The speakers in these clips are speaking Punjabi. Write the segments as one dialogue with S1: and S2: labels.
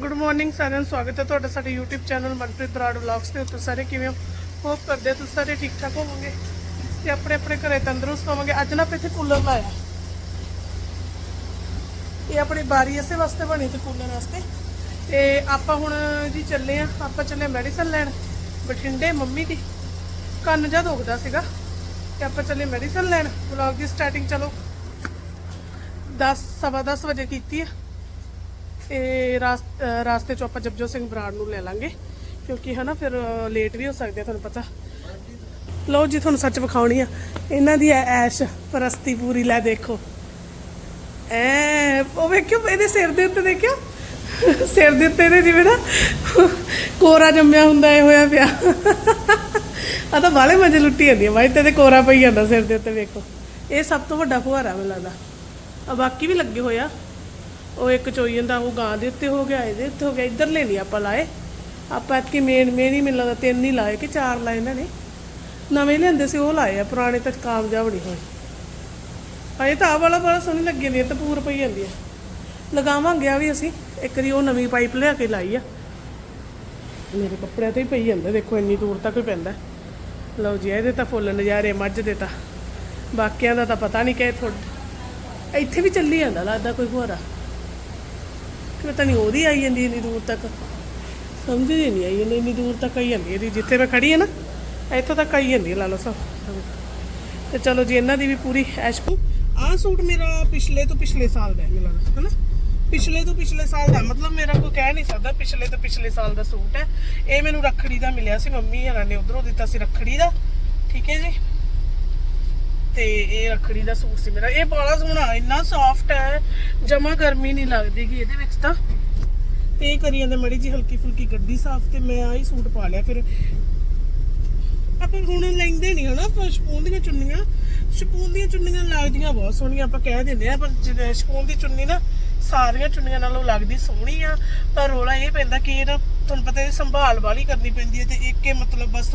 S1: ਗੁੱਡ ਮਾਰਨਿੰਗ ਸਾਰਿਆਂ ਨੂੰ ਸਵਾਗਤ ਹੈ ਤੁਹਾਡਾ ਸਾਡੇ YouTube channel Manpreet Brar vlogs ਦੇ ਉੱਤੇ ਸਾਰੇ ਕਿਵੇਂ ਹੋ? ਹੋਪ ਕਰਦੇ ਤੁਸੀਂ ਸਾਰੇ ਠੀਕ ਠਾਕ ਹੋਵੋਗੇ ਤੇ ਆਪਣੇ ਆਪਣੇ ਘਰੇ ਤੰਦਰੁਸਤ ਹੋਵੋਗੇ। ਅੱਜ ਨਾ ਆਪਾਂ ਇੱਥੇ ਕੂਲਰ ਲਾਇਆ। ਇਹ ਆਪਣੀ ਬਾਰੀ ਇਸੇ ਵਾਸਤੇ ਬਣੀ ਤੇ ਕੂਲਰ ਵਾਸਤੇ। ਤੇ ਆਪਾਂ ਹੁਣ ਜੀ ਚੱਲੇ ਆ ਆਪਾਂ ਚੱਲੇ ਮੈਡੀਸਨ ਲੈਣ। ਬਠਿੰਡੇ ਮੰਮੀ ਦੀ। ਕੰਨ ਜਿਹਾ ਦੁਖਦਾ ਸੀਗਾ। ਤੇ ਆਪਾਂ ਚੱਲੇ ਮੈਡੀਸਨ ਲੈਣ। ਵਲੌਗ ਦੀ ਸਟਾਰਟਿੰਗ ਚਲੋ। 10 ਸਵਾ 10 ਵਜੇ ਕੀਤੀ ਆ ਤੇ ਰਾਸ- ਰਾਸਤੇ ਚੋਂ ਆਪਾਂ ਜਪਜੋ ਸਿੰਘ ਬਰਾੜ ਨੂੰ ਲੈ ਲਾਂਗੇ, ਕਿਉਂਕਿ ਹਨਾ ਫਿਰ ਲੇਟ ਵੀ ਹੋ ਸਕਦੇ ਆ, ਤੁਹਾਨੂੰ ਪਤਾ। ਲਓ ਜੀ, ਤੁਹਾਨੂੰ ਸੱਚ ਵਿਖਾਉਣੀ ਆ। ਇਹਨਾਂ ਦੀ ਐ ਐਸ਼, ਪਰਸਤੀ ਪੂਰੀ ਲੈ ਦੇਖੋ। ਐ, ਉਹ ਵੇਖਿਓ, ਇਹਦੇ ਸਿਰ ਦੇ ਉੱਤੇ ਦੇਖਿਓ। ਸਿਰ ਦੇ ਉੱਤੇ ਇਹਦੇ ਜਿਵੇਂ ਨਾ ਕੋਰਾ ਜੰਮਿਆ ਹੁੰਦਾ, ਇਹ ਹੋਇਆ ਪਿਆ। ਆ ਤਾਂ ਬਾਲੇ ਮਜੇ ਲੁੱਟੀ ਜਾਂਦੀ ਆ। ਬਾਈ ਤੇ ਤੇ ਕੋਰਾ ਪਈ ਜਾਂਦਾ ਸਿਰ ਦੇ ਉੱਤੇ, ਵੇਖੋ। ਇਹ ਸਭ ਤੋਂ ਵੱਡਾ ਫੁਹਾਰਾ ਮੈਨੂੰ ਲੱਗਦਾ। ਆ ਬਾਕੀ ਵੀ ਲੱਗੇ ਹੋਇਆ ਉਹ ਇੱਕ ਚੋਈ ਜਾਂਦਾ ਉਹ ਗਾਂ ਦੇ ਉੱਤੇ ਹੋ ਗਿਆ, ਇਹਦੇ ਉੱਤੇ ਹੋ ਗਿਆ ਇੱਧਰ ਲੈ ਨਹੀਂ ਆਪਾਂ ਲਾਏ। ਆਪਾਂ ਇਤਕੀ ਮੇਨ ਮੇਨ ਹੀ ਮੈਨੂੰ ਲੱਗਦਾ ਤਿੰਨ ਹੀ ਲਾਏ ਕਿ ਚਾਰ ਲਾਏ ਇਹਨਾਂ ਨੇ। ਨਵੇਂ ਲਿਆਂਦੇ ਸੀ, ਉਹ ਲਾਏ ਆ, ਪੁਰਾਣੇ ਤਾਂ ਕਾਮਯਾਬ ਨਹੀਂ ਹੋਏ। ਅਜੇ ਤਾਂ ਆਹ ਵਾਲਾ ਬੜਾ ਸੋਹਣੀ ਲੱਗੀ ਜਾਂਦੀ ਹੈ ਤੇ ਪੂਰ ਪਈ ਜਾਂਦੀ ਹੈ ਲਗਾਵਾਂਗੇ ਆ ਵੀ ਅਸੀਂ, ਇੱਕ ਦੀ ਉਹ ਨਵੀਂ ਪਾਈਪ ਲਿਆ ਕੇ ਲਾਈ ਆ। ਮੇਰੇ ਕੱਪੜਿਆਂ ਤੇ ਹੀ ਪਈ ਜਾਂਦਾ, ਦੇਖੋ ਇੰਨੀ ਦੂਰ ਤੱਕ ਹੀ ਪੈਂਦਾ। ਲਓ ਜੀ, ਇਹਦੇ ਤਾਂ ਫੁੱਲ ਨਜ਼ਾਰੇ, ਮੱਝ ਦੇ ਤਾਂ। ਬਾਕੀਆਂ ਦਾ ਤਾਂ ਪਤਾ ਨਹੀਂ ਕਿ ਥੋੜਾ ਇੱਥੇ ਵੀ ਚੱਲੀ ਜਾਂਦਾ, ਲੱਗਦਾ ਕੋਈ ਹੋਰਾ ਪਤਾ ਨਹੀਂ ਉਹਦੀ ਆਈ ਜਾਂਦੀ ਇੰਨੀ ਦੂਰ ਤੱਕ। ਸਮਝ ਹੀ ਨਹੀਂ ਆਈ ਇੰਨੀ ਇੰਨੀ ਦੂਰ ਤੱਕ ਆਈ ਜਾਂਦੀ ਇਹਦੀ। ਜਿੱਥੇ ਮੈਂ ਖੜੀ ਹਾਂ ਨਾ ਇੱਥੋਂ ਤੱਕ ਆਈ ਜਾਂਦੀ ਹੈ, ਲਾ ਲਓ ਸਭ। ਤੇ ਚਲੋ ਜੀ ਇਹਨਾਂ ਦੀ ਵੀ ਪੂਰੀ ਐਸ਼ ਆਹ ਸੂਟ ਮੇਰਾ ਪਿਛਲੇ ਤੋਂ ਪਿਛਲੇ ਸਾਲ ਦਾ ਹੈ ਮੈਨੂੰ ਲੱਗਦਾ ਹਨਾ? ਪਿਛਲੇ ਤੋਂ ਪਿਛਲੇ ਸਾਲ ਦਾ ਮਤਲਬ ਮੇਰਾ ਕੋਈ ਕਹਿ ਨਹੀਂ ਸਕਦਾ ਪਿਛਲੇ ਤੋਂ ਪਿਛਲੇ ਸਾਲ ਦਾ ਸੂਟ ਹੈ। ਇਹ ਮੈਨੂੰ ਰੱਖੜੀ ਦਾ ਮਿਲਿਆ ਸੀ ਮੰਮੀ ਹਰਾਂ ਨੇ। ਉਧਰੋਂ ਦਿੱਤਾ ਸੀ ਰੱਖੜੀ ਦਾ। ਠੀਕ ਹੈ ਜੀ? ਤੇ ਇਹ ਰੱਖੜੀ ਦਾ ਸੂਟ ਸੀ ਮੇਰਾ। ਇਹ ਬੜਾ ਸੋਹਣਾ, ਇੰਨਾ ਸੌਫਟ ਹੈ, ਜਮਾ ਗਰਮੀ ਨਹੀਂ ਲੱਗਦੀ ਗੀ ਇਹਦੇ ਵਿੱਚ ਤਾਂ। ਤੇ ਇਹ ਕਰੀ ਜਾਂਦੇ, ਮੜੀ ਜੀ ਹਲਕੀ ਫੁਲਕੀ ਗੱਡੀ ਸਾਫ਼ ਤੇ ਮੈਂ ਆਹੀ ਸੂਟ ਪਾ ਲਿਆ, ਫਿਰ ਆਪਾਂ ਹੁਣ ਲੈਂਦੇ ਨਹੀਂ ਹਨਾ ਪਰ ਸ਼ਪੂਨ ਦੀਆਂ ਚੁੰਨੀਆਂ, ਸ਼ਪੂਨ ਦੀਆਂ ਚੁੰਨੀਆਂ ਲੱਗਦੀਆਂ ਬਹੁਤ ਸੋਹਣੀਆਂ, ਆਪਾਂ ਕਹਿ ਦਿੰਦੇ ਆ ਪਰ ਜਿਵੇਂ ਸ਼ਪੂਨ ਦੀ ਚੁੰਨੀ ਨਾ, ਸਾਰੀਆਂ ਚੁੰਨੀਆਂ ਨਾਲੋਂ ਲੱਗਦੀ ਸੋਹਣੀ ਆ, ਪਰ ਰੋਲਾ ਇਹ ਪੈਂਦਾ ਕਿ ਇਹ ਨਾ ਤੁਹਾਨੂੰ ਪਤਾ ਇਹ ਸੰਭਾਲ ਵਾਲੀ ਕਰਨੀ ਪੈਂਦੀ ਹੈ ਤੇ ਇੱਕ ਇਹ ਮਤਲਬ ਬਸ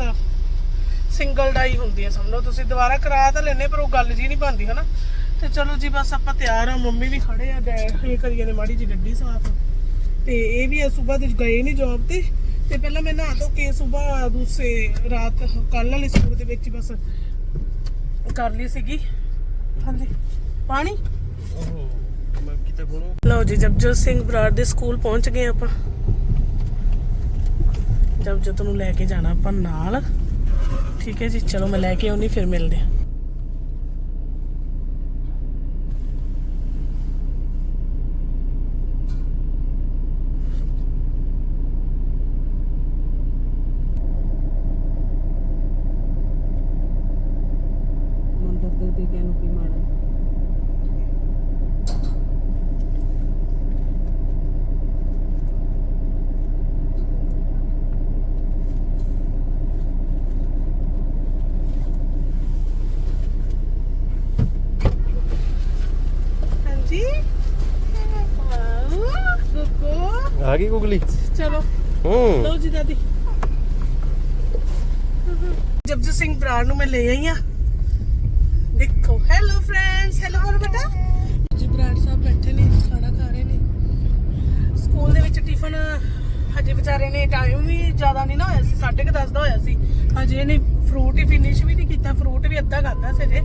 S1: ਸਿੰਗਲ ਡਾਈ ਹੁੰਦੀ ਹੈ, ਸਮਝੋ। ਤੁਸੀਂ ਦੁਬਾਰਾ ਕਰਾ ਤਾਂ ਲੈਨੇ ਪਰ ਉਹ ਗੱਲ ਜੀ ਨਹੀਂ ਬਣਦੀ, ਹਨਾ? ਤੇ ਚਲੋ ਜੀ, ਬਸ ਆਪਾਂ ਤਿਆਰ ਆ ਮੰਮੀ ਵੀ ਖੜੇ ਆ ਡੈਡ ਇਹ ਕਰੀ ਜਾਂਦੇ ਮਾੜੀ ਜੀ ਗੱਡੀ ਸਾਫ਼। ਤੇ ਇਹ ਵੀ ਸਵੇਰ ਦੇ ਗਏ ਨਹੀਂ ਜੌਬ ਤੇ। ਤੇ ਪਹਿਲਾਂ ਮੈਂ ਨਹਾ ਧੋ ਕੇ ਸਵੇਰ ਦੂਸਰੇ ਰਾਤ ਕੱਲ ਵਾਲੇ ਸੂਟ ਦੇ ਵਿੱਚ ਬਸ ਕਰ ਲਈ ਸੀਗੀ। ਹਾਂਜੀ। ਪਾਣੀ?
S2: ਮੈਂ ਕਿਤੇ ਬਣੂ
S1: ਲਓ ਜੀ, ਜਪਜੋਤ ਸਿੰਘ ਬਰਾੜ ਦੇ ਸਕੂਲ ਪਹੁੰਚ ਗਏ ਆਪਾਂ। ਜਪਜੋਤ ਨੂੰ ਲੈ ਕੇ ਜਾਣਾ ਆਪਾਂ ਨਾਲ। ਠੀਕ ਹੈ ਜੀ ਚਲੋ ਮੈਂ ਲੈ ਕੇ ਆਉਣੀ ਫਿਰ ਮਿਲਦੇ ਹਾਂ
S3: ਮੰਦਰ ਦੇ ਦੇ ਕੇ ਨੂੰ ਕੀ ਮਾੜਾ
S1: ਹਾਂਜੀ ਵਾਓ ਗੁੱਗੂ
S2: ਆ ਗਈ ਗੁਗਲੀ?
S1: ਚਲੋ।
S2: ਹੂੰ।
S1: ਲਓ ਜੀ ਦਾਦੀ। ਜਪਜੋਤ ਸਿੰਘ ਬਰਾੜ ਨੂੰ ਮੈਂ ਲੈ ਆਈ ਆ। ਦੇਖੋ ਹੈਲੋ ਫਰੈਂਡਸ ਹੈਲੋ ਹੋਰ ਬੇਟਾ? ਜੀ ਬਰਾੜ ਸਾਹਿਬ ਬੈਠੇ ਨੇ ਖਾਣਾ ਖਾ ਰਹੇ ਨੇ। ਸਕੂਲ ਦੇ ਵਿੱਚ ਟਿਫਨ ਹਜੇ ਵਿਚਾਰੇ ਨੇ ਟਾਈਮ ਵੀ ਜ਼ਿਆਦਾ ਨਹੀਂ ਨਾ ਹੋਇਆ ਸੀ 10:30 ਦਾ ਹੋਇਆ ਸੀ। ਹਜੇ ਇਹਨੇ ਫਰੂਟ ਹੀ ਫਿਨਿਸ਼ ਵੀ ਨਹੀਂ ਕੀਤਾ ਫਰੂਟ ਵੀ ਅੱਧਾ ਖਾਦਾ ਸੀ ਜੇ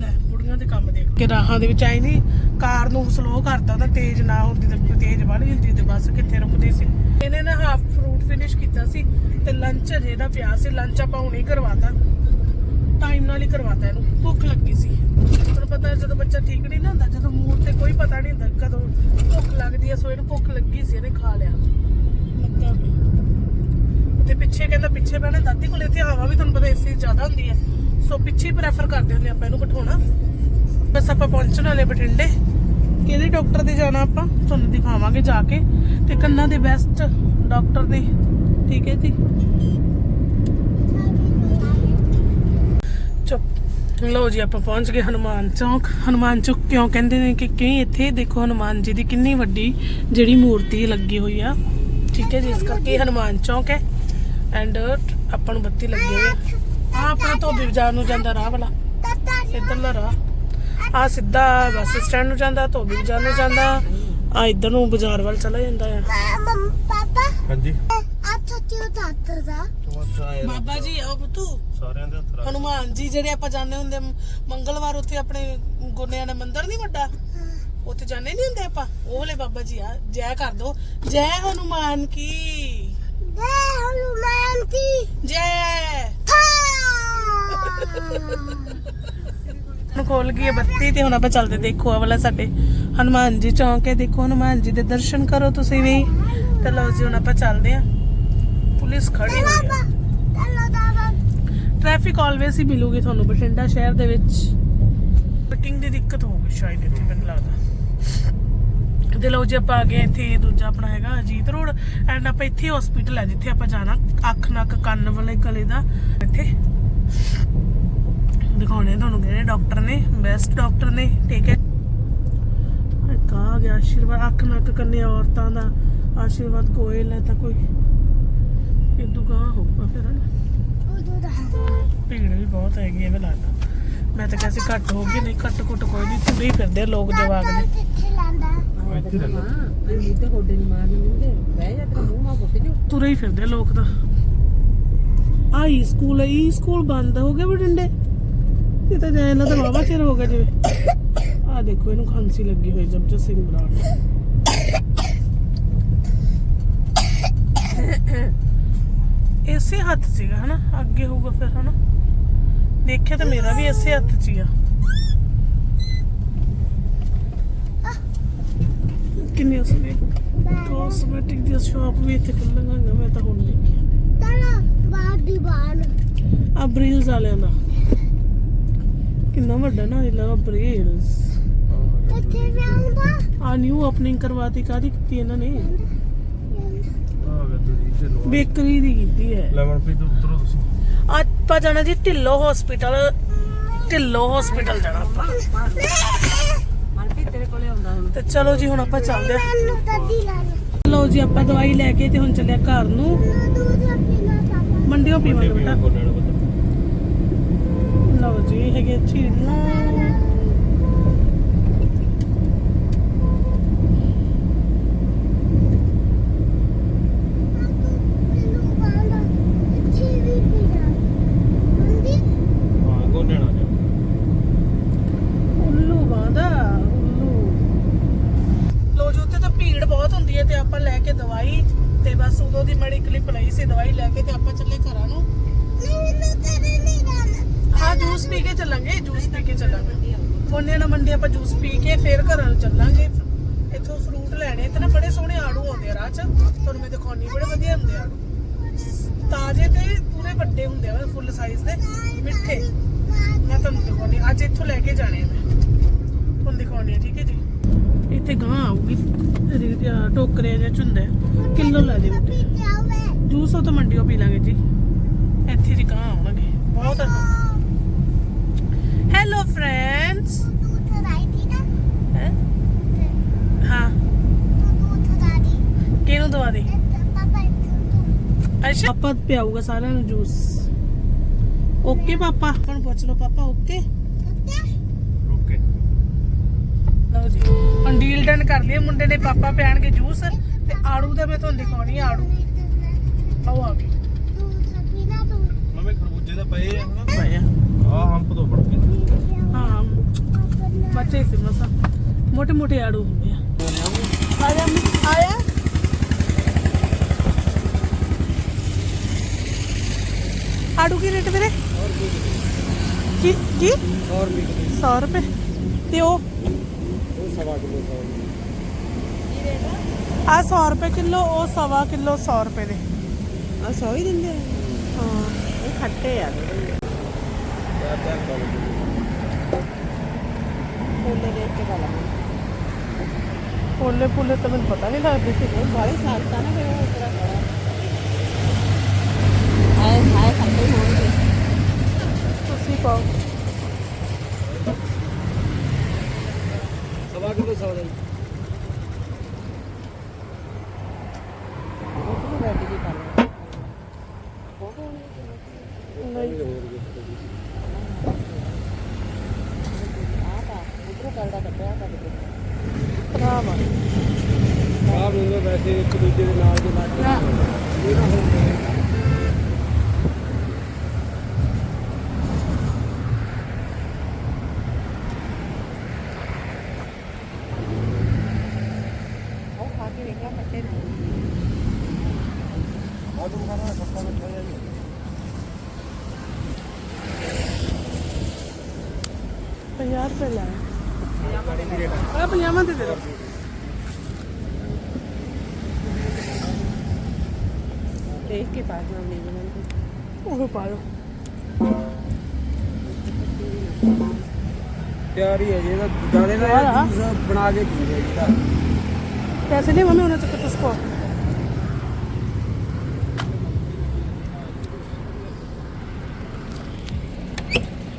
S1: ਲੈ ਬੁੜੀਆਂ ਦੇ ਕੰਮ ਦੇਖ। ਕਿ ਰਾਹਾਂ ਦੇ ਵਿੱਚ ਆਈ ਨਹੀਂ ਕਾਰ ਨੂੰ ਸਲੋ ਕਰਤਾ ਤਾਂ ਤੇਜ਼ ਨਾ ਹੁੰਦੀ ਤਾਂ ਤੇਜ਼ ਵੱਧ ਜਾਂਦੀ ਤੇ ਬੱਸ ਕਿੱਥੇ ਰੁਕਦੀ ਸੀ। ਇਹਨੇ ਨਾ ਹਾਫ ਫਰੂਟ ਫਿਨਿਸ਼ ਕੀਤਾ ਸੀ ਤੇ ਲੰਚ ਅਜੇ ਪਿਆ ਸੀ ਲੰਚ ਆਪਾਂ ਹੁਣੇ ਕਰਵਾਤਾ। ਟਾਈਮ ਨਾਲ ਹੀ ਕਰਵਾਤਾ ਇਹਨੂੰ, ਭੁੱਖ ਲੱਗੀ ਸੀ। ਤੁਹਾਨੂੰ ਪਤਾ ਹੈ ਜਦੋਂ ਬੱਚਾ ਠੀਕ ਨਹੀਂ ਨਾ ਹੁੰਦਾ, ਜਦੋਂ ਮੂਡ ਤੇ ਕੋਈ ਪਤਾ ਨਹੀਂ ਹੁੰਦਾ ਕਦੋਂ ਭੁੱਖ ਲੱਗਦੀ ਹੈ ਸੋ ਇਹਨੂੰ ਭੁੱਖ ਲੱਗੀ ਸੀ, ਇਹਨੇ ਖਾ ਲਿਆ। ਲੱਗਾ ਪਿਆ ਤੇ ਪਿੱਛੇ ਕਹਿੰਦਾ, ਪਿੱਛੇ ਬਹਿਣਾ ਦਾਦੀ ਕੋਲ ਇੱਥੇ ਹਵਾ ਵੀ ਤੁਹਾਨੂੰ ਪਤਾ ਏਸੀ ਜ਼ਿਆਦਾ ਹੁੰਦੀ ਹੈ, ਸੋ ਪਿੱਛੇ ਪ੍ਰੈਫਰ ਕਰਦੇ ਹੁੰਦੇ ਆਪਾਂ ਇਹਨੂੰ ਬਿਠਾਉਣਾ। ਬਸ ਆਪਾਂ ਪਹੁੰਚਣ ਵਾਲੇ ਬਠਿੰਡੇ। ਕਿਹੜੇ ਡਾਕਟਰ ਦੇ ਜਾਣਾ ਆਪਾਂ? ਤੁਹਾਨੂੰ ਦਿਖਾਵਾਂਗੇ ਜਾ ਕੇ। ਤੇ ਕੰਨਾਂ ਦੇ ਬੈਸਟ ਡਾਕਟਰ ਨੇ। ਠੀਕ ਹੈ ਜੀ? ਚੁੱਪ। ਲਓ ਜੀ, ਆਪਾਂ ਪਹੁੰਚ ਗਏ ਹਨੂਮਾਨ ਚੌਕ। ਹਨੂਮਾਨ ਚੌਕ ਕਿਉਂ ਕਹਿੰਦੇ ਨੇ ਕਿ ਕਈ ਇੱਥੇ? ਦੇਖੋ ਹਨੂਮਾਨ ਜੀ ਦੀ ਕਿੰਨੀ ਵੱਡੀ ਜਿਹੜੀ ਮੂਰਤੀ ਲੱਗੀ ਹੋਈ ਆ। ਠੀਕ ਹੈ ਜੀ, ਇਸ ਕਰਕੇ ਇਹ ਹਨੂਮਾਨ ਚੌਕ ਹੈ। ਐਂਡ ਆਪਾਂ ਨੂੰ ਬੱਤੀ ਲੱਗੀ ਹੋਈ ਹੈ ਆ ਆਪਣਾ ਧੋਬੀ ਬਾਜ਼ਾਰ ਨੂੰ ਜਾਂਦਾ ਰਾਹ ਵਾਲਾ। ਇੱਧਰਲਾ ਰਾਹ। ਆ ਸਿੱਧਾ ਬੱਸ ਸਟੈਂਡ ਨੂੰ ਜਾਂਦਾ ਧੋਬੀ ਬਾਜ਼ਾਰ ਨੂੰ ਜਾਂਦਾ ਆ ਇਧਰ ਨੂੰ ਬਾਜ਼ਾਰ ਵੱਲ ਚਲਾ ਜਾਂਦਾ ਆ।
S4: ਪਾਪਾ
S2: ਹਾਂਜੀ
S4: ਆ ਛੱਤੀ ਉਤਾਰ ਦਾ।
S1: ਬਾਬਾ ਜੀ ਆਓ ਪੁੱਤੂ
S2: ਸਾਰਿਆਂ ਦੇ ਹੱਥ ਰੱਖ।
S1: ਹਨੂਮਾਨ ਜੀ ਜਿਹੜੇ ਆਪਾਂ ਜਾਂਦੇ ਹੁੰਦੇ ਮੰਗਲਵਾਰ ਉੱਥੇ ਆਪਣੇ ਗੁਰਨਿਆਂ ਦਾ ਮੰਦਿਰ ਨਹੀਂ ਵੱਡਾ? ਉੱਥੇ ਜਾਂਦੇ ਨਹੀਂ ਹੁੰਦੇ ਆਪਾਂ? ਉਹ ਵਾਲੇ ਬਾਬਾ ਜੀ ਆ ਜੈ ਕਰ ਦੋ। ਜੈ ਹਨੂਮਾਨ ਕੀ?
S4: ਦੇ ਹਨੂਮਾਨ ਕੀ?
S1: ਜੈ। ਹੁਣ ਖੋਲ ਗਈ ਹੈ ਬੱਤੀ ਤੇ ਹੁਣ ਆਪਾਂ ਚੱਲਦੇ ਦੇਖੋ ਆ ਵਾਲਾ ਸਾਡੇ ਹਨੂਮਾਨ ਜੀ ਚੌਂਕ ਹੈ। ਦੇਖੋ ਹਨੂਮਾਨ ਜੀ ਦੇ ਦਰਸ਼ਨ ਕਰੋ ਤੁਸੀਂ ਵੀ। ਤੇ ਲਓ ਜੀ, ਹੁਣ ਆਪਾਂ ਚੱਲਦੇ ਆ ਪੁਲਿਸ ਖੜੀ ਹੋਈ ਹੈ। ਟ੍ਰੈਫਿਕ ਆਲਵੇਸ ਹੀ ਮਿਲੂਗੀ ਤੁਹਾਨੂੰ ਬਠਿੰਡਾ ਸ਼ਹਿਰ ਦੇ ਵਿੱਚ। ਪਾਰਕਿੰਗ ਦੀ ਦਿੱਕਤ ਹੋ ਸ਼ਾਇਦ ਇੱਥੇ, ਮੈਨੂੰ ਲੱਗਦਾ। ਤੇ ਲਓ ਜੀ, ਆਪਾਂ ਆ ਗਏ ਇੱਥੇ ਦੂਜਾ ਆਪਣਾ ਹੈਗਾ ਅਜੀਤ ਰੋਡ। ਐਂਡ ਆਪਾਂ ਇੱਥੇ ਹਸਪੀਟਲ ਹੈ, ਜਿੱਥੇ ਆਪਾਂ ਜਾਣਾ ਅੱਖ, ਨੱਕ, ਕੰਨ ਵਾਲੇ ਗਲੇ ਦਾ। ਇੱਥੇ। ਦਿਖਾਉਣੇ ਤੁਹਾਨੂੰ ਕਿਹੜੇ ਡਾਕਟਰ ਨੇ ਬੈਸਟ ਡਾਕਟਰ ਨੇ ਠੀਕ ਹੈ। ਆ ਗਿਆ ਆਸ਼ੀਰਵਾਦ ਅੱਖ ਨੱਕ ਕੰਨੇ ਔਰਤਾਂ ਦਾ ਆਸ਼ੀਰਵਾਦ ਗੋਇਲ ਹੈ ਤਾਂ ਕੋਈ। ਇਦੂ ਕਾ ਹੋਊਗਾ ਫਿਰ ਭੀੜ ਵੀ ਬਹੁਤ ਹੈਗੀ ਐਵੇਂ ਲੱਗਦਾ। ਮੈਂ ਤਾਂ ਕਹਿੰਦੀ ਘੱਟ ਹੋਊਗੀ ਨਹੀਂ ਘੱਟ ਘੁੱਟ ਕੋਈ ਨਹੀਂ ਤੁਰੇ ਹੀ ਫਿਰਦੇ ਆ ਲੋਕ ਜਵਾਕ ਦੇ
S4: ਕਿੱਥੇ ਲਾਂਦਾ?
S2: ਇੱਥੇ ਰਹਿਣਾ
S3: ਹਾਂ ਇਹ ਤੇ ਗੋਡੇ ਨਹੀਂ ਮਾਰਨੇ ਮਿਲਦੇ ਬਹਿ ਜਾ ਤੇਰਾ ਮੂੰਹ ਮਾ ਫੁੱਟ ਜੂ
S1: ਤੁਰੇ ਹੀ ਫਿਰਦੇ ਆ ਲੋਕ ਤਾਂ। ਆਈ ਸਕੂਲ ਹੈ ਸਕੂਲ ਬੰਦ ਹੋ ਗਿਆ ਬਟਿੰਡੇ ਇਹ ਤਾਂ ਜਾਇ ਤਾਂ ਬਾਬਾ ਚਿਰ ਹੋ ਗਿਆ ਜਿਵੇਂ। ਆ ਦੇਖੋ ਇਹਨੂੰ ਖਾਂਸੀ ਲੱਗੀ ਹੋਈ ਜਬਜਤ ਸਿੰਘ ਬਰਾੜ। ਇਸੇ ਹੱਥ ਸੀਗਾ ਹਨਾ? ਅੱਗੇ ਹੋਊਗਾ ਫਿਰ ਹਨਾ? ਦੇਖਿਆ ਤਾਂ ਮੇਰਾ ਵੀ ਇਸੇ ਹੱਥ 'ਚ ਹੀ ਆ। ਕਿੰਨੇ ਉਸਨੇ ਕਾਸਮੈਟਿਕ ਦੀ ਸ਼ਾਪ ਵੀ ਇੱਥੇ ਖੁੱਲ੍ਹਾਂਗਾ ਮੈਂ ਤਾਂ ਹੁਣ ਦੇਖਿਆ
S4: ਦਾਦਾ ਬਾਹਰ ਦੀ ਬਾਹਰ।
S1: ਆ ਬ੍ਰਿਲਸ ਵਾਲਿਆਂ ਦਾ। ਕਿੰਨਾ ਵੱਡਾ ਨਾ ਇਹ ਲਾ ਬ੍ਰਿਲਸ ਆ ਨਿਊ ਓਪਨਿੰਗ ਕਰਵਾਤੀ ਕਾਦੀ ਕੀਤੀ ਇਹਨਾਂ ਨੇ?
S2: ਆ ਗਿਆ ਦੂਜੀ ਤੇ ਲੋ
S1: ਬੇਕਰੀ ਦੀ ਕੀਤੀ ਹੈ।
S2: ਲੈਮਨ ਪੀ ਤੋਂ ਉਤਰੋ ਤੁਸੀਂ
S1: ਆਪਾਂ ਜਾਣਾ ਜੀ ਢਿੱਲੋ ਹਸਪੀਟਲ ਢਿੱਲੋ ਹਸਪੀਟਲ ਜਾਣਾ ਆਪਾਂ।
S3: ਮਨਪ੍ਰੀਤ ਤੇਰੇ ਕੋਲੇ ਆਉਂਦਾ ਹੁਣ।
S1: ਤੇ ਚਲੋ ਜੀ ਹੁਣ ਆਪਾਂ ਚੱਲਦੇ
S4: ਲਾਣਾ
S1: ਲਓ ਜੀ ਆਪਾਂ ਦਵਾਈ ਲੈ ਕੇ ਤੇ ਹੁਣ ਚੱਲਿਆ ਘਰ ਨੂੰ।
S4: ਦੂਧ ਪੀਣਾ ਪਾਪਾ
S1: ਮੰਡੀੋਂ ਪੀਵਾਂਗੇ ਬੇਟਾ। ਜੀ ਇਹ ਹੈਗੇ ਝੀਲਾਂ
S4: ਮੈਨੂੰ ਬਾਂਦਾ ਇੱਥੇ ਵੀ ਪੀਣਾ ਹੁੰਦੀ
S2: ਹਾਂ ਕੋਲ ਲੈਣਾ ਜਾ
S1: ਉੱਲੂ ਬਾਂਦਾ ਉੱਲੂ ਲੋ ਜੀ ਉੱਥੇ ਤਾਂ ਭੀੜ ਬਹੁਤ ਹੁੰਦੀ ਹੈ ਤੇ ਆਪਾਂ ਲੈ ਕੇ ਦਵਾਈ ਤੇ ਬਸ ਉਦੋਂ ਦੀ ਮੜੀ ਕਲਿੱਪ ਲਈ ਸੀ ਦਵਾਈ ਲੈ ਕੇ ਤੇ ਆਪਾਂ ਚੱਲੇ ਘਰਾਂ ਨੂੰ
S4: ਨਹੀਂ ਮੈਨੂੰ ਤੇਰੇ ਨਹੀਂ ਜਾਣਾ
S1: ਹਾਂ ਜੂਸ ਪੀ ਕੇ ਚੱਲਾਂਗੇ ਜੂਸ ਪੀ ਕੇ ਚੱਲਾਂਗੇ ਉਹਨੇ ਨਾ ਮੰਡੀ ਆਪਾਂ ਜੂਸ ਪੀ ਕੇ ਫੇਰ ਘਰਾਂ ਨੂੰ ਚੱਲਾਂਗੇ ਇੱਥੋਂ ਫਰੂਟ ਲੈਣੇ ਤੇ ਨਾ ਬੜੇ ਸੋਹਣੇ ਆੜੂ ਆਉਂਦੇ ਆ ਰਾਹ 'ਚ ਤੁਹਾਨੂੰ ਮੈਂ ਦਿਖਾਉਣੀ ਬੜੇ ਵਧੀਆ ਹੁੰਦੇ ਆ। ਤਾਜ਼ੇ ਤੇ ਪੂਰੇ ਵੱਡੇ ਹੁੰਦੇ ਆ ਫੁੱਲ ਸਾਈਜ਼ ਦੇ, ਮਿੱਠੇ। ਮੈਂ ਤੁਹਾਨੂੰ ਦਿਖਾਉਣੀ ਅੱਜ ਇੱਥੋਂ ਲੈ ਕੇ ਜਾਣੇ ਆ ਮੈਂ। ਤੁਹਾਨੂੰ ਦਿਖਾਉਣੀ ਠੀਕ ਹੈ ਜੀ? ਇੱਥੇ ਗਾਂ ਆਊਗੀ ਟੋਕਰੇ ਜਿਹੇ ਚ ਹੁੰਦੇ ਕਿਲੋ ਲੈ ਦੇ ਬੇਟੇ ਜੂਸ ਉਹ ਤਾਂ ਮੰਡੀੋਂ ਪੀ ਲਾਂਗੇ ਜੀ। ਇੱਥੇ ਦੀ ਗਾਂ ਆਉਣਗੇ, ਬਹੁਤ ਹੈਲੋ ਫਰੈਂਡਸ
S4: ਦੂਧ ਰਾਈ ਦੀ ਨਾ
S1: ਹੈ ਹਾਂ
S4: ਦੂਧ ਰਾਈ
S1: ਕਿਹਨੂੰ ਦਵਾ ਦੇ? ਅੱਛਾ। ਪਾਪਾ ਪਿਆਊਗਾ ਸਾਰਿਆਂ ਨੂੰ ਜੂਸ। ਓਕੇ ਪਾਪਾ। ਹੁਣ ਪੁੱਛ ਲਓ ਪਾਪਾ ਓਕੇ?
S2: ਓਕੇ।
S1: ਲਓ ਜੀ। ਹੁਣ ਡੀਲ ਡਨ ਕਰ ਲਈ ਮੁੰਡੇ ਨੇ ਪਾਪਾ ਪਿਆਣਗੇ ਜੂਸ ਤੇ ਆੜੂ ਦਾ ਮੈਂ ਤੁਹਾਨੂੰ ਦਿਖਾਉਣੀ ਆ ਆੜੂ। ਆਓ ਆ
S2: ਨਵੇਂ ਖਰਬੂਜੇ ਦਾ ਪਏ ਆ। ਹਨਾ
S1: ਭਾਇਆ
S2: ਆ। ਹੰਪ ਤੋਂ ਫੜ ਕੇ
S1: ਹਾਂ ਬੱਚੇ ਸੀ ਮਸਾ ਮੋਟੇ ਮੋਟੇ ਆੜੂ ਹੁੰਦੇ ਆ। ਆਇਆ ਆਇਆ। ਆੜੂ ਕੀ ਰੇਟ ਵੀਰੇ? ਕੀ ਕੀ? 100 ਰੁਪਏ। ਤੇ ਉਹ? ਆ 100 ਰੁਪਏ ਕਿਲੋ ਉਹ ਸਵਾ ਕਿਲੋ 100 ਰੁਪਏ ਦੇ।
S3: ਆ ਸੌ ਹੀ ਦਿੰਦੇ
S1: ਹਾਂ।
S3: ਇਹ ਖੱਟੇ ਆ। ਕੋਲੇ ਦੇ ਕੇ ਵਾਲਾ
S1: ਪੋਲੇ ਪੋਲੇ ਤਾਂ ਮੈਨੂੰ ਪਤਾ ਨਹੀਂ ਲੱਗਦੇ। ਸੀ
S3: ਉਹ ਬਾਰੇ ਸਾਲਤਾ ਨਾ ਫਿਰ ਉਹ ਤੇਰਾ ਆਏ ਹਾਏ ਖੱਟੇ ਹੋਣਗੇ
S1: ਤੁਸੀਂ ਪਾਓ।
S2: ਸਵਾ ਕਿਲੋ ਸੌ ਦਾ।
S3: ਉਹ ਰੈਡੀ ਵੀ ਕਰ ਲੈ
S1: ਨਹੀਂ।
S3: ਆ ਤਾਂ ਉਧਰੋਂ ਕਰਦਾ ਕੱਟਿਆ ਕੱਟ ਕੇ
S1: ਭਰਾਵਾ
S2: ਵੈਸੇ ਇੱਕ ਦੂਜੇ ਦੇ ਨਾਲ ਦੇ ਲੱਗ
S1: ਨਾ।
S2: ਇਹ ਨਾ ਹੋਵੇ
S3: ਉਹ ਖਾ ਕੇ ਵੇਖਿਆ ਪੱਟੇ ਨੇ
S2: ਆ ਤੂੰ ਖਾਣਾ ਸੱਪਾ ਮਿੱਠਾ ਜਿਹਾ ਹੀ
S1: ਪੰਜਾਹ ਰੁਪਏ ਲੈ
S2: ਹੈ। ਗਾੜੀ ਦੀ ਰੇਟ ਆ।
S1: ਆ ਪੰਜਾਹਾਂ ਦੇ ਦੇ ਦਿਓ
S3: ਦੇਖ ਕੇ ਪਾ ਦਿਓ ਨਹੀਂ ਬਣਾਉਂਦੇ
S1: ਉਹ ਪਾ ਲਓ
S2: ਤਿਆਰ ਹੀ ਹੈ ਜੀ ਇਹਦਾ ਦਾਣੇ ਦਾ। ਜੂਸ ਬਣਾ ਕੇ ਪੀਂਦੇ ਜੀ ਇਹਦਾ
S1: ਪੈਸੇ ਨਹੀਂ ਮੰਮੀ ਉਹਨਾਂ ਚ ਕੁਝ ਕੋ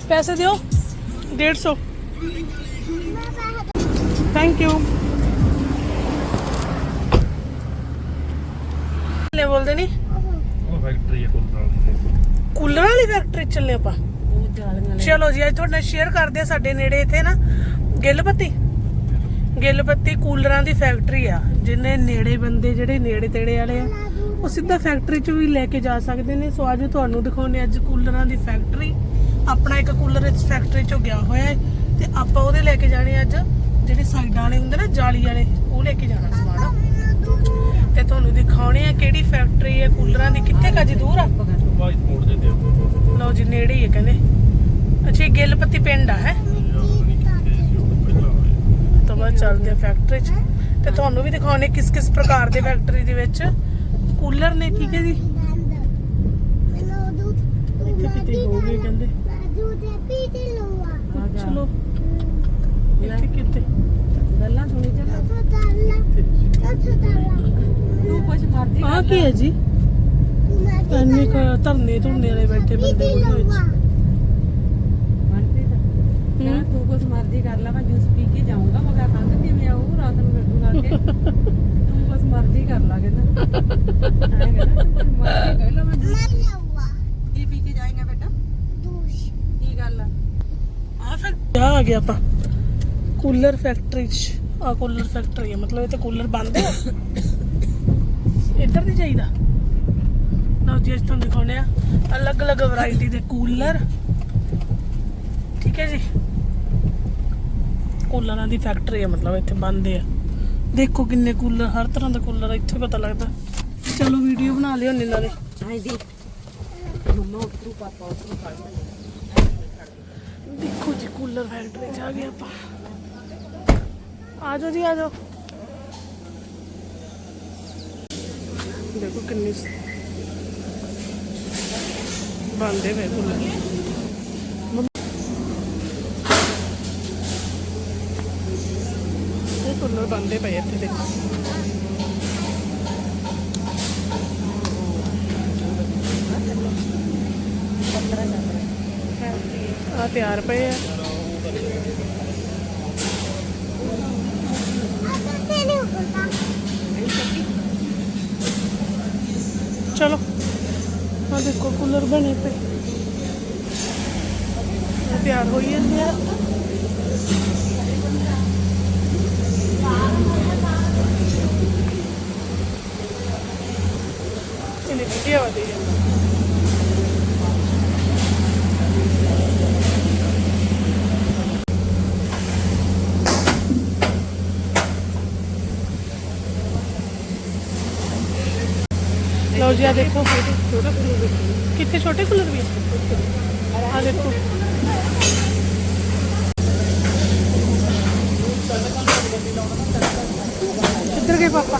S1: ਪੈਸੇ ਦਿਓ 150 ਥੈਂਕ ਯੂ ਲੈ ਬੋਲਦੇ ਨਹੀਂ
S2: ਉਹ ਫੈਕਟਰੀ ਹੈ ਕੋਲ ਨਾਲ
S1: ਕੂਲਰ ਵਾਲੀ ਫੈਕਟਰੀ ਚੱਲੇ ਆਪਾਂ। ਚਲੋ ਜੀ ਅੱਜ ਤੁਹਾਡੇ ਨਾਲ ਸ਼ੇਅਰ ਕਰਦੇ ਆ ਸਾਡੇ ਨੇੜੇ ਇੱਥੇ ਨਾ ਗਿੱਲਪੱਤੀ। ਗਿੱਲਪੱਤੀ ਕੂਲਰਾਂ ਦੀ ਫੈਕਟਰੀ ਆ ਜਿੰਨੇ ਨੇੜੇ ਬੰਦੇ ਜਿਹੜੇ ਨੇੜੇ ਤੇੜੇ ਵਾਲੇ ਆ ਉਹ ਸਿੱਧਾ ਫੈਕਟਰੀ 'ਚ ਵੀ ਲੈ ਕੇ ਜਾ ਸਕਦੇ ਨੇ। ਸੋ ਅੱਜ ਤੁਹਾਨੂੰ ਦਿਖਾਉਣੇ ਅੱਜ ਕੂਲਰਾਂ ਦੀ ਫੈਕਟਰੀ ਆਪਣਾ ਇੱਕ ਕੂਲਰ ਇਸ ਫੈਕਟਰੀ 'ਚੋਂ ਗਿਆ ਹੋਇਆ ਹੈ ਤੇ ਆਪਾਂ ਉਹਦੇ ਲੈ ਕੇ ਜਾਣੇ ਅੱਜ। ਜਿਹੜੇ ਸਾਈਡਾਂ ਵਾਲੇ ਹੁੰਦੇ ਨਾ ਜਾਲੀ ਵਾਲੇ ਉਹ ਲੈ ਕੇ ਜਾਣਾ ਸਮਾਨ। ਤੇ ਤੁਹਾਨੂੰ ਦਿਖਾਉਣੇ ਆ ਕਿਹੜੀ ਫੈਕਟਰੀ ਹੈ ਕੂਲਰਾਂ ਦੀ। ਕਿੱਥੇ ਕਾਜੀ ਦੂਰ ਆ?
S2: ਬਾਈ ਮੋੜ ਦੇ ਦਿਓ
S1: ਲਓ ਜੀ ਨੇੜੇ ਹੀ ਹੈ ਕਹਿੰਦੇ। ਅੱਛਾ ਇਹ ਗਿੱਲਪੱਤੀ ਪਿੰਡ ਆ ਹੈ? ਤਾਂ ਬਾਅਦ ਚੱਲਦੇ ਆ ਫੈਕਟਰੀ 'ਚ। ਤੇ ਤੁਹਾਨੂੰ ਵੀ ਦਿਖਾਉਣੇ ਕਿਸ ਕਿਸ ਪ੍ਰਕਾਰ ਦੇ ਫੈਕਟਰੀ ਦੇ ਵਿੱਚ। ਕੂਲਰ ਨੇ ਠੀਕ ਹੈ ਜੀ? ਇੱਥੇ ਕਿਤੇ ਹੋ ਗਏ ਕਹਿੰਦੇ।
S3: ਆ ਜਾ
S1: ਚਲੋ। ਇੱਥੇ ਕਿਤੇ।
S3: ਗੱਲਾਂ ਸੁਣੀ ਚੱਲ। ਤੂੰ ਕੁਝ ਮਰਜ਼ੀ
S1: ਆਹ ਕੀ ਹੈ ਜੀ? ਇੰਨੇ ਕੁ ਧਰਨੇ ਧੁਰਨੇ ਵਾਲੇ ਬੈਠੇ ਬੰਦੇ ਉਹਦੇ ਵਿੱਚ।
S3: ਕਹਿੰਦਾ ਤੂੰ ਕੁਝ ਮਰਜ਼ੀ ਕਰ ਲੈ ਮੈਂ ਜੂਸ ਪੀ ਕੇ ਜਾਊਂਗਾ ਮਗਾ ਖੰਗ ਕਿਵੇਂ ਆਊ ਰਾਤ ਨੂੰ ਲੱਡੂ ਖਾ ਕੇ। ਤੂੰ ਕੁਝ ਮਰਜ਼ੀ ਕਰ ਲਾ ਕਹਿੰਦਾ। ਐਂ ਕਹਿੰਦਾ ਤੂੰ ਕੁਛ ਮਰਜ਼ੀ ਕਰ ਲੈ ਮੈਂ ਜੂਸ ਕੀ ਪੀ ਕੇ ਜਾਏਗਾ ਬੇਟਾ? ਕੀ ਗੱਲ ਆ?
S1: ਆ ਫਿਰ ਆ ਗਿਆ ਆਪਾਂ। ਕੂਲਰ ਫੈਕਟਰੀ 'ਚ। ਆ ਕੂਲਰ ਫੈਕਟਰੀ ਹੈ ਮਤਲਬ ਇਹ ਤੇ ਕੂਲਰ ਬੰਦ ਹੈ ਇੱਧਰ ਨਹੀਂ ਚਾਹੀਦਾ ਲਓ ਜੀ ਅੱਜ ਤੁਹਾਨੂੰ ਦਿਖਾਉਣੇ ਆ। ਅਲੱਗ-ਅਲੱਗ ਵੈਰਾਈਟੀ ਦੇ ਕੂਲਰ। ਠੀਕ ਹੈ ਜੀ? ਕੂਲਰਾਂ ਦੀ ਫੈਕਟਰੀ ਹੈ ਮਤਲਬ ਇੱਥੇ ਬੰਦੇ ਆ। ਦੇਖੋ ਕਿੰਨੇ ਕੂਲਰ ਹਰ ਤਰ੍ਹਾਂ ਦਾ ਕੂਲਰ ਆ, ਇੱਥੇ ਪਤਾ ਲੱਗਦਾ। ਚਲੋ ਵੀਡੀਓ ਬਣਾ ਲਿਓ ਨਿੰਨਾ ਦੇ
S3: ਆਈ ਦੀ ਮੰਮਾ ਉਤਰੂ ਪਾਪਾ ਉਤਰੂ ਫੜ
S1: ਦੇਖੋ ਜੀ ਕੂਲਰ ਫੈਕਟਰੀ ਚ ਆ ਗਏ ਆਪਾਂ। ਆ ਜਾਓ ਜੀ ਆ ਜਾਓ। ਦੇਖੋ ਕਿੰਨੀ ਸ- ਬੰਦੇ ਵੇ ਕੂਲਰ ਇਹ ਕੂਲਰ ਬੰਦੇ ਪਏ ਇੱਥੇ ਦੇਖੋ ਆ ਤਿਆਰ ਪਏ ਆ ਚਲੋ ਆ ਦੇਖੋ ਕੂਲਰ ਬਣੇ ਪਏ ਇਹ ਤਿਆਰ ਹੋਈ ਜਾਂਦੇ ਆ ਇਹਨੇ ਵੀਡੀਓ ਆ ਦੇ ਲਓ ਜੀ, ਆ ਦੇਖੋ। ਕਿੱਥੇ ਛੋਟੇ ਕੂਲਰ ਵੀ ਆ ਦੇਖੋ। ਕਿੱਧਰ ਗਏ ਪਾਪਾ?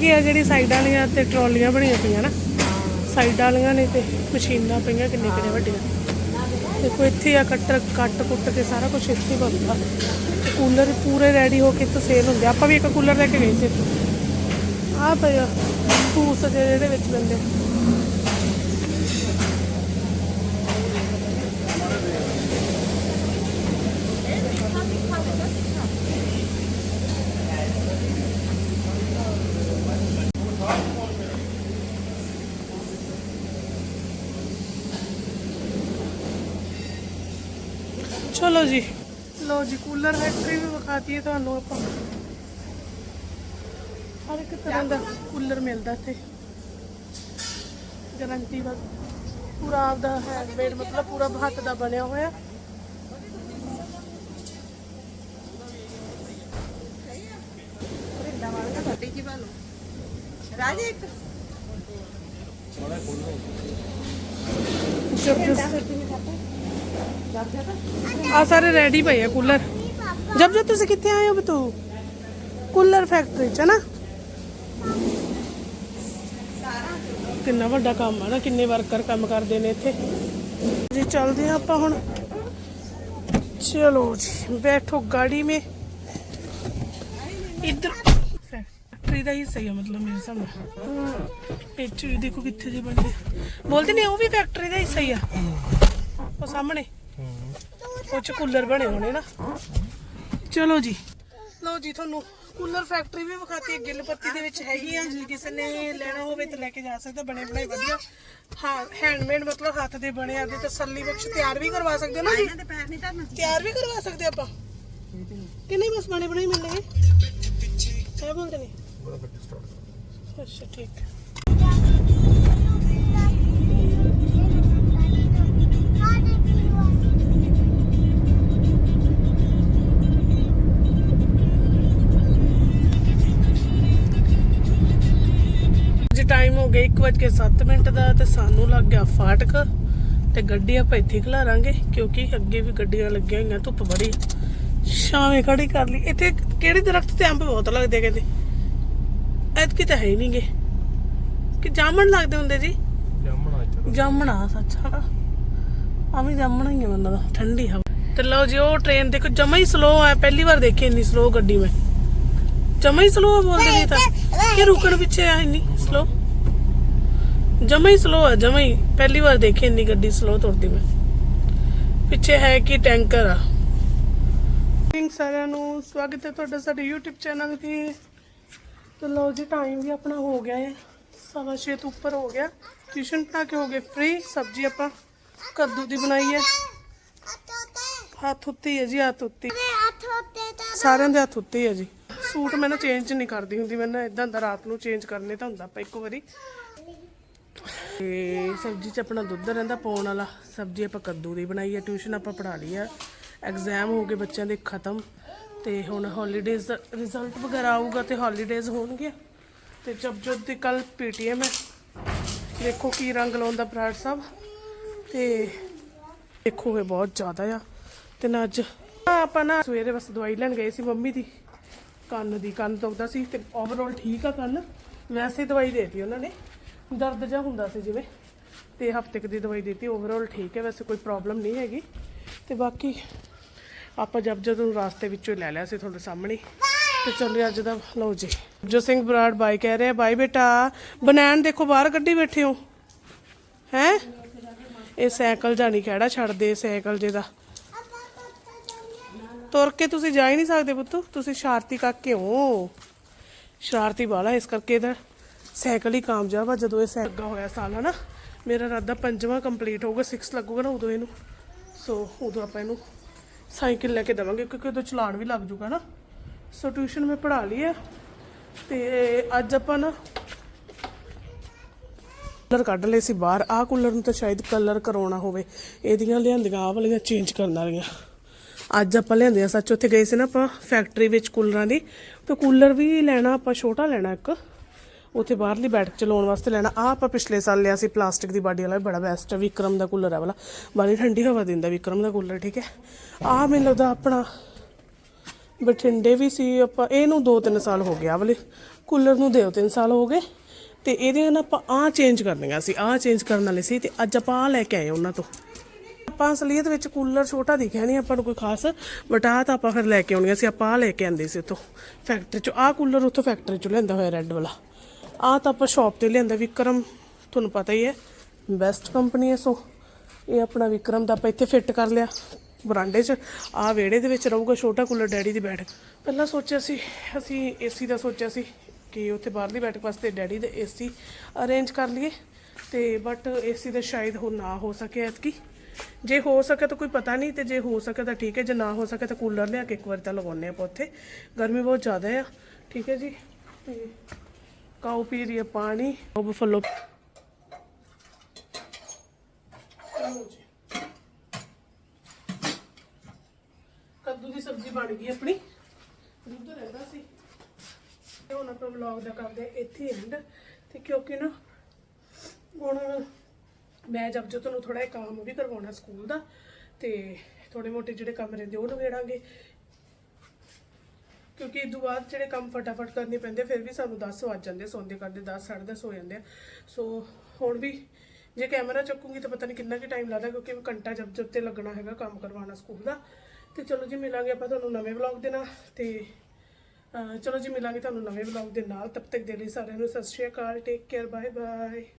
S1: ਕੀ ਆ ਜਿਹੜੀ ਸਾਈਡਾਂ ਵਾਲੀਆਂ ਤੇ ਟਰਾਲੀਆਂ ਬਣੀਆਂ ਪਈਆਂ ਨਾ, ਸਾਈਡਾਂ ਵਾਲੀਆਂ ਨੇ ਤੇ ਮਸ਼ੀਨਾਂ ਪਈਆਂ ਕਿੰਨੇ ਕਿੰਨੇ ਵੱਡੀਆਂ। ਦੇਖੋ ਇੱਥੇ ਆ ਕੱਟ ਕੱਟ ਕੁੱਟ ਕੇ ਸਾਰਾ ਕੁਝ ਇੱਥੇ ਹੀ ਬਣਦਾ। ਕੂਲਰ ਪੂਰੇ ਰੈਡੀ ਹੋ ਕੇ ਇੱਥੇ ਸੇਲ ਹੁੰਦੇ ਆਪਾਂ ਵੀ ਇੱਕ ਕੂਲਰ ਲੈ ਕੇ ਗਏ ਸੀ ਇੱਥੋਂ। ਆ ਪਿਆ ਫੂਸ ਜਿਹੜੇ ਵਿੱਚ ਦਿੰਦੇ ਚਲੋ ਜੀ। ਲੋ ਜੀ ਕੂਲਰ ਫੈਕਟਰੀ ਵੀ ਵਿਖਾਤੀ ਹੈ ਤੁਹਾਨੂੰ ਆਪਾਂ। ਹਰ ਇੱਕ ਤਰ੍ਹਾਂ ਦਾ ਕੂਲਰ ਮਿਲਦਾ ਇੱਥੇ। ਗਾਰੰਟੀ ਦਾ ਪੂਰਾ ਆਪਦਾ ਹੈਂਡਮੇਡ ਮਤਲਬ ਪੂਰਾ ਹੱਥ ਦਾ ਬਣਿਆ ਹੋਇਆ।
S3: ਰਾਜੇ ਇੱਕ
S1: आ सारे रेडी पे है कूलर जब जब तुसे कितने आए हो बे तू कूलर फैक्ट्री च ना किन्ना बड़ा काम है ना किन्ने वर्कर काम कर देने थे जी चल दिया आप हूँ चलो जी बैठो गाड़ी में इधर फैक्ट्री का ही सही है मतलब मेरे सामने देखो कितने बोलते नहीं वो भी फैक्ट्री का ही सही है वो सामने ਚ ਕੂਲਰ ਬਣੇ ਹੋਣੇ ਨਾ। ਚਲੋ ਜੀ। ਲਓ ਜੀ ਤੁਹਾਨੂੰ ਕੂਲਰ ਫੈਕਟਰੀ ਵੀ ਵਿਖਾਤੀ ਹੈ ਗਿੱਲਪੱਤੀ ਦੇ ਵਿੱਚ ਹੈਗੀ ਆ। ਜੇ ਕਿਸੇ ਨੇ ਲੈਣਾ ਹੋਵੇ ਤਾਂ ਲੈ ਕੇ ਜਾ ਸਕਦਾ ਬਣੇ ਬਣਾਏ ਵਧੀਆ। ਹਾਂ ਹੈਂਡਮੇਡ ਮਤਲਬ ਹੱਥ ਦੇ ਬਣੇ ਆ ਦੇ ਤਸੱਲੀ ਬਖਸ਼ ਤਿਆਰ ਵੀ ਕਰਵਾ ਸਕਦੇ ਨਾ ਜੀ?
S3: ਤੇ ਪੈਰ ਨਹੀਂ ਧਰਨਾ
S1: ਤਿਆਰ ਵੀ ਕਰਵਾ ਸਕਦੇ ਆਪਾਂ? ਕਿ ਨਹੀਂ ਬਸ ਬਣੇ ਬਣਾਏ ਮਿਲਣਗੇ? ਹੈ। ਬੋਲਦੇ ਨੇ ਅੱਛਾ ਠੀਕ। ਹੈ ਗਿਆ 1:07 ਮਿੰਟ ਦਾ ਤੇ ਸਾਨੂੰ ਲੱਗ ਗਿਆ ਫਾਟਕ ਤੇ ਗੱਡੀ ਆਪਾਂ ਇੱਥੇ ਖਲਾਰਾਂਗੇ ਕਿਉਂਕਿ ਅੱਗੇ ਵੀ ਗੱਡੀਆਂ ਲੱਗੀਆਂ ਹੋਈਆਂ ਧੁੱਪ ਬੜੀ। ਛਾਵੇਂ ਖੜੀ ਕਰ ਲਈ। ਇੱਥੇ ਕਿਹੜੇ ਦਰਖਤ ਤੇ ਅੰਬ ਬਹੁਤ ਲੱਗਦੇ ਆ ਕਹਿੰਦੇ ਐਤਕੀ ਤਾਂ ਹੈ ਹੀ ਨਹੀਂਗੇ। ਕਿ ਜਾਮਣ ਲੱਗਦੇ ਹੁੰਦੇ ਜੀ?
S2: ਜਾਮਣਾ
S1: ਜਾਮਣਾ ਸੱਚ ਹਨਾ ਆ ਵੀ ਜਾਮਣਾ ਹੀ ਬੰਦਾ ਦਾ ਠੰਡੀ ਹਵਾ। ਤੇ ਲਓ ਜੀ ਉਹ ਟ੍ਰੇਨ ਦੇਖੋ ਜਮਾ ਹੀ ਸਲੋ ਆ। ਪਹਿਲੀ ਵਾਰ ਦੇਖੀ ਇੰਨੀ ਸਲੋ ਗੱਡੀ ਮੈਂ। ਜਮਾ ਹੀ ਸਲੋ ਬੋਲਦੇ ਨਹੀਂ ਤਾਂ। ਕਿ ਰੁਕਣ ਪਿੱਛੇ ਆ ਇੰਨੀ ਸਲੋ ਜਮਾ ਹੀ ਸਲੋ ਆ, ਜਮਾ ਹੀ। ਪਹਿਲੀ ਵਾਰ ਦੇਖੀ ਇੰਨੀ ਗੱਡੀ ਸਲੋ ਤੁਰਦੀ ਮੈਂ। ਪਿੱਛੇ ਹੈ ਕਿ ਟੈਂਕਰ ਆ। ਥੈਂਕ ਸਾਰਿਆਂ ਨੂੰ। ਸਵਾਗਤ ਹੈ ਤੁਹਾਡਾ ਸਾਡੇ YouTube ਚੈਨਲ ਤੇ। ਤੇ ਲਓ ਜੀ ਟਾਈਮ ਵੀ ਆਪਣਾ ਹੋ ਗਿਆ ਹੈ। ਸਵਾ ਛੇ ਤੋਂ ਉੱਪਰ ਹੋ ਗਿਆ। ਟਿਊਸ਼ਨ ਪੜਾ ਕੇ ਹੋ ਗਏ ਫ੍ਰੀ ਸਬਜ਼ੀ ਆਪਾਂ ਕੱਦੂ ਦੀ ਬਣਾਈ ਹੈ। ਹੱਥ ਉੱਤੇ ਹੈ ਜੀ, ਹੱਥ ਉੱਤੇ ਸਾਰਿਆਂ ਦੇ ਹੱਥ ਉੱਤੇ ਹੈ ਜੀ। ਸੂਟ ਮੈਂ ਨਾ ਚੇਂਜ ਨਹੀਂ ਕਰਦੀ ਹੁੰਦੀ। ਮੈਂ ਨਾ ਇਦਾਂ ਦਾ ਰਾਤ ਨੂੰ ਚੇਂਜ ਕਰਨੇ ਤਾਂ ਹੁੰਦਾ ਆਪਾਂ ਇੱਕੋ ਵਾਰੀ। ਤੇ ਸਬਜ਼ੀ 'ਚ ਆਪਣਾ ਦੁੱਧ ਰਹਿੰਦਾ ਪਾਉਣ ਵਾਲਾ। ਸਬਜ਼ੀ ਆਪਾਂ ਕੱਦੂ ਦੀ ਬਣਾਈ ਹੈ ਟਿਊਸ਼ਨ ਆਪਾਂ ਪੜ੍ਹਾ ਲਈ ਆ। ਐਗਜ਼ਾਮ ਹੋ ਗਏ ਬੱਚਿਆਂ ਦੇ ਖਤਮ। ਤੇ ਹੁਣ ਹੌਲੀਡੇਜ਼ ਦਾ ਰਿਜ਼ਲਟ ਵਗੈਰਾ ਆਊਗਾ ਤੇ ਹੌਲੀਡੇਜ਼ ਹੋਣਗੇ। ਤੇ ਜਬ ਜਦ ਦੀ ਕੱਲ ਪੀਟੀਐਮ ਹੈ। ਦੇਖੋ ਕੀ ਰੰਗ ਲਾਉਂਦਾ ਬਰਾੜ ਸਾਹਿਬ ਤੇ ਇਹ ਬਹੁਤ ਜ਼ਿਆਦਾ ਆ। ਤੇ ਨਾ ਅੱਜ ਆਪਾਂ ਨਾ ਸਵੇਰੇ ਬਸ ਦਵਾਈ ਲੈਣ ਗਏ ਸੀ ਮੰਮੀ ਦੀ। ਕੰਨ ਦੀ, ਕੰਨ ਦੁਖਦਾ ਸੀ। ਤੇ ਓਵਰਆਲ ਠੀਕ ਆ ਕੰਨ। ਵੈਸੇ ਦਵਾਈ ਦੇਤੀ ਉਹਨਾਂ ਨੇ। ਦਰਦ ਜਿਹਾ ਹੁੰਦਾ ਸੀ ਜਿਵੇਂ, ਤੇ ਹਫ਼ਤੇ ਕੁ ਦੀ ਦਵਾਈ ਦਿੱਤੀ ਓਵਰਆਲ ਠੀਕ ਹੈ, ਵੈਸੇ ਕੋਈ ਪ੍ਰੋਬਲਮ ਨਹੀਂ ਹੈਗੀ। ਤੇ ਬਾਕੀ ਆਪਾਂ ਜਬ ਜਦੋਂ ਰਾਸਤੇ ਵਿੱਚੋਂ ਹੀ ਲੈ ਲਿਆ ਸੀ ਤੁਹਾਡੇ ਸਾਹਮਣੇ ਹੀ। ਤੇ ਚੱਲੇ ਅੱਜ ਦਾ, ਲਓ ਜੀ। ਜੋ ਸਿੰਘ ਬਰਾੜ ਬਾਈ ਕਹਿ ਰਿਹਾ, ਬਾਈ ਬੇਟਾ, ਬਨੈਣ ਦੇਖੋ ਬਾਹਰ ਕੱਢੀ ਬੈਠੇ ਹੋ। ਹੈ? ਇਹ ਸਾਈਕਲ ਜਾਨੀ ਕਿਹੜਾ ਛੱਡਦੇ ਸਾਈਕਲ ਜੇ ਦਾ। ਤੁਰ ਕੇ ਤੁਸੀਂ ਜਾ ਹੀ ਨਹੀਂ ਸਕਦੇ ਪੁੱਤ, ਤੁਸੀਂ ਸ਼ਰਾਰਤੀ ਕਾਕੇ ਹੋ। ਸ਼ਰਾਰਤੀ ਵਾਲਾ ਇਸ ਕਰਕੇ ਇਹਦਾ ਸਾਈਕਲ ਹੀ ਕਾਮਯਾਬ ਆ ਜਦੋਂ ਇਹ ਸਾਈਕਲ ਹੋਇਆ ਸਾਲ, ਹਨਾ? ਮੇਰਾ ਰਾਦਾ ਪੰਜਵਾਂ ਕੰਪਲੀਟ ਹੋਊਗਾ 6 ਲੱਗੂਗਾ ਨਾ ਉਦੋਂ ਇਹਨੂੰ। ਸੋ ਉਦੋਂ ਆਪਾਂ ਇਹਨੂੰ ਸਾਈਕਲ ਲੈ ਕੇ ਦੇਵਾਂਗੇ, ਕਿਉਂਕਿ ਉਦੋਂ ਚਲਾਨ ਵੀ ਲੱਗ ਜੂਗਾ ਨਾ। ਸੋ ਟਿਊਸ਼ਨ ਮੈਂ ਪੜ੍ਹਾ ਲਈ ਹੈ ਤੇ ਅੱਜ ਆਪਾਂ ਨਾ ਕਲਰ ਕੱਢ ਲਏ ਸੀ ਬਾਹਰ। ਆਹ ਕੂਲਰ ਨੂੰ ਤਾਂ ਸ਼ਾਇਦ ਕਲਰ ਕਰਾਉਣਾ ਹੋਵੇ। ਇਹਦੀਆਂ ਲਿਆਂਦੀਆਂ, ਆਹ ਵਾਲੀਆਂ ਚੇਂਜ ਕਰਨ ਵਾਲੀਆਂ। ਅੱਜ ਆਪਾਂ ਲਿਆਂਦੇ ਆ ਸੱਚ ਉੱਥੇ ਗਏ ਸੀ ਨਾ ਆਪਾਂ ਫੈਕਟਰੀ ਵਿੱਚ ਕੂਲਰਾਂ ਦੀ। ਤੇ ਕੂਲਰ ਵੀ ਲੈਣਾ, ਆਪਾਂ ਛੋਟਾ ਲੈਣਾ ਇੱਕ। ਉੱਥੇ ਬਾਹਰਲੀ ਬੈਠਕ ਚਲਾਉਣ ਵਾਸਤੇ ਲੈਣਾ। ਆ ਆਪਾਂ ਪਿਛਲੇ ਸਾਲ ਲਿਆ ਸੀ ਪਲਾਸਟਿਕ ਦੀ ਬਾਡੀ ਵਾਲਾ ਬੜਾ ਬੈਸਟ ਹੈ ਵਿਕਰਮ ਦਾ ਕੂਲਰ ਹੈ ਵਾਲਾ। ਬੜੀ ਠੰਡੀ ਹਵਾ ਦਿੰਦਾ ਵਿਕਰਮ ਦਾ ਕੂਲਰ ਠੀਕ ਹੈ? ਆ ਮੈਨੂੰ ਲੱਗਦਾ ਆਪਣਾ ਬਠਿੰਡੇ ਵੀ ਸੀ, ਆਪਾਂ ਇਹਨੂੰ 2-3 ਸਾਲ ਹੋ ਗਿਆ ਵਾਲੇ। ਕੂਲਰ ਨੂੰ ਦਿਓ 3 ਸਾਲ ਹੋ ਗਏ। ਤੇ ਇਹਦੇ ਨਾਲ ਆਪਾਂ ਆ ਚੇਂਜ ਕਰਨੀਆਂ ਸੀ ਆ ਚੇਂਜ ਕਰਨ ਵਾਲੇ ਸੀ ਤੇ ਅੱਜ ਆਪਾਂ ਆ ਲੈ ਕੇ ਆਏ ਉਹਨਾਂ ਤੋਂ। ਆਪਾਂ ਅਸਲੀਅਤ ਵਿੱਚ ਕੂਲਰ ਛੋਟਾ ਦਿਖਿਆ ਨਹੀਂ ਆਪਾਂ ਨੂੰ ਕੋਈ ਖਾਸ ਬਟ ਆਹ ਤਾਂ ਆਪਾਂ ਫਿਰ ਲੈ ਕੇ ਆਉਣੀਆਂ ਸੀ, ਆਪਾਂ ਆਹ ਲੈ ਕੇ ਆਂਦੇ ਸੀ ਉੱਥੋਂ ਫੈਕਟਰੀ ਚੋਂ। ਆਹ ਕੂਲਰ ਉੱਥੋਂ ਫੈਕਟਰੀ ਚੋਂ ਲੈਂਦਾ ਹੋਇਆ ਰੈੱਡ ਵਾਲਾ। ਆਹ ਤਾਂ ਆਪਾਂ ਸ਼ਾਪ ਤੇ ਲਿਆਂਦਾ ਵਿਕਰਮ, ਤੁਹਾਨੂੰ ਪਤਾ ਹੀ ਹੈ ਬੈਸਟ ਕੰਪਨੀ ਹੈ ਸੋ, ਇਹ ਆਪਣਾ ਵਿਕਰਮ ਦਾ ਆਪਾਂ ਇੱਥੇ ਫਿੱਟ ਕਰ ਲਿਆ, ਬਰਾਂਡੇ 'ਚ। ਆਹ ਵਿਹੜੇ ਦੇ ਵਿੱਚ ਰਹੂਗਾ ਛੋਟਾ ਕੂਲਰ ਡੈਡੀ ਦੀ ਬੈਠਕ ਪਹਿਲਾਂ ਸੋਚਿਆ ਸੀ, ਅਸੀਂ ਏਸੀ ਦਾ ਸੋਚਿਆ ਸੀ ਕਿ ਉੱਥੇ ਬਾਹਰਲੀ ਬੈਠਕ ਵਾਸਤੇ ਡੈਡੀ ਦੇ ਏਸੀ ਅਰੇਂਜ ਕਰ ਲਈਏ, ਤੇ ਬਟ ਏਸੀ ਦਾ ਸ਼ਾਇਦ ਹੋ ਨਾ ਹੋ ਸਕੇ ਐਤਕੀ। ਜੇ ਹੋ ਸਕੇ ਤਾਂ ਕੋਈ ਪਤਾ ਨਹੀਂ, ਤੇ ਜੇ ਹੋ ਸਕੇ ਤਾਂ ਠੀਕ ਹੈ, ਜੇ ਨਾ ਹੋ ਸਕੇ ਤਾਂ ਕੂਲਰ ਲਿਆ ਕੇ ਇੱਕ ਵਾਰ ਤਾਂ ਲਗਾਉਣੇ ਆਪਾਂ ਉੱਥੇ। ਗਰਮੀ ਬਹੁਤ ਜ਼ਿਆਦਾ ਆ, ਠੀਕ ਹੈ ਜੀ, ਤੇ ਕਾਉ ਪੀ ਰਹੀ ਹੈ ਪਾਣੀ? ਉਹ ਬਫਲੋ ਕੱਦੂ ਦੀ ਸਬਜ਼ੀ ਬਣ ਗਈ ਆਪਣੀ। ਦੁੱਧ ਰਹਿੰਦਾ ਸੀ। ਤੇ ਹੁਣ ਆਪਾਂ ਵਲੌਗ ਦਾ ਕਰਦੇ ਇੱਥੇ ਐਂਡ ਤੇ ਕਿਉਂਕਿ ਨਾ, ਹੁਣ ਮੈਂ ਜਬ ਜੋ ਤੁਹਾਨੂੰ ਥੋੜਾ ਜਿਹਾ ਕੰਮ ਵੀ ਕਰਵਾਉਣਾ ਸਕੂਲ ਦਾ, ਤੇ ਥੋੜੇ ਮੋਟੇ ਜਿਹੜੇ ਕੰਮ ਰਹਿੰਦੇ ਉਹ ਨਿਬੇੜਾਂਗੇ। ਕਿਉਂਕਿ ਇਹ ਤੋਂ ਬਾਅਦ ਜਿਹੜੇ ਕੰਮ ਫਟਾਫਟ ਕਰਨੇ ਪੈਂਦੇ ਫਿਰ ਵੀ ਸਾਨੂੰ 10 ਵੱਜ ਜਾਂਦੇ ਸੌਂਦੇ ਕਰਦੇ 10 10:30 ਹੋ ਜਾਂਦੇ ਆ। ਸੋ ਹੁਣ ਵੀ ਜੇ ਕੈਮਰਾ ਚੱਕੂਗੀ ਤਾਂ ਪਤਾ ਨਹੀਂ ਕਿੰਨਾ ਕੁ ਟਾਈਮ ਲੱਗਦਾ, ਕਿਉਂਕਿ ਘੰਟਾ ਜਬ ਜਬ ਤੇ ਲੱਗਣਾ ਹੈਗਾ ਕੰਮ ਕਰਵਾਉਣਾ ਸਕੂਲ ਦਾ। ਤੇ ਚਲੋ ਜੀ, ਮਿਲਾਂਗੇ ਆਪਾਂ ਤੁਹਾਨੂੰ ਨਵੇਂ ਵਲੌਗ ਦੇ ਨਾਲ। ਤੇ ਚਲੋ ਜੀ, ਮਿਲਾਂਗੇ ਤੁਹਾਨੂੰ ਨਵੇਂ ਵਲੌਗ ਦੇ ਨਾਲ। ਤਬ ਤੱਕ ਦੇ ਲਈ ਸਾਰਿਆਂ ਨੂੰ ਸਤਿ ਸ਼੍ਰੀ ਅਕਾਲ ਟੇਕ ਕੇਅਰ ਬਾਏ ਬਾਏ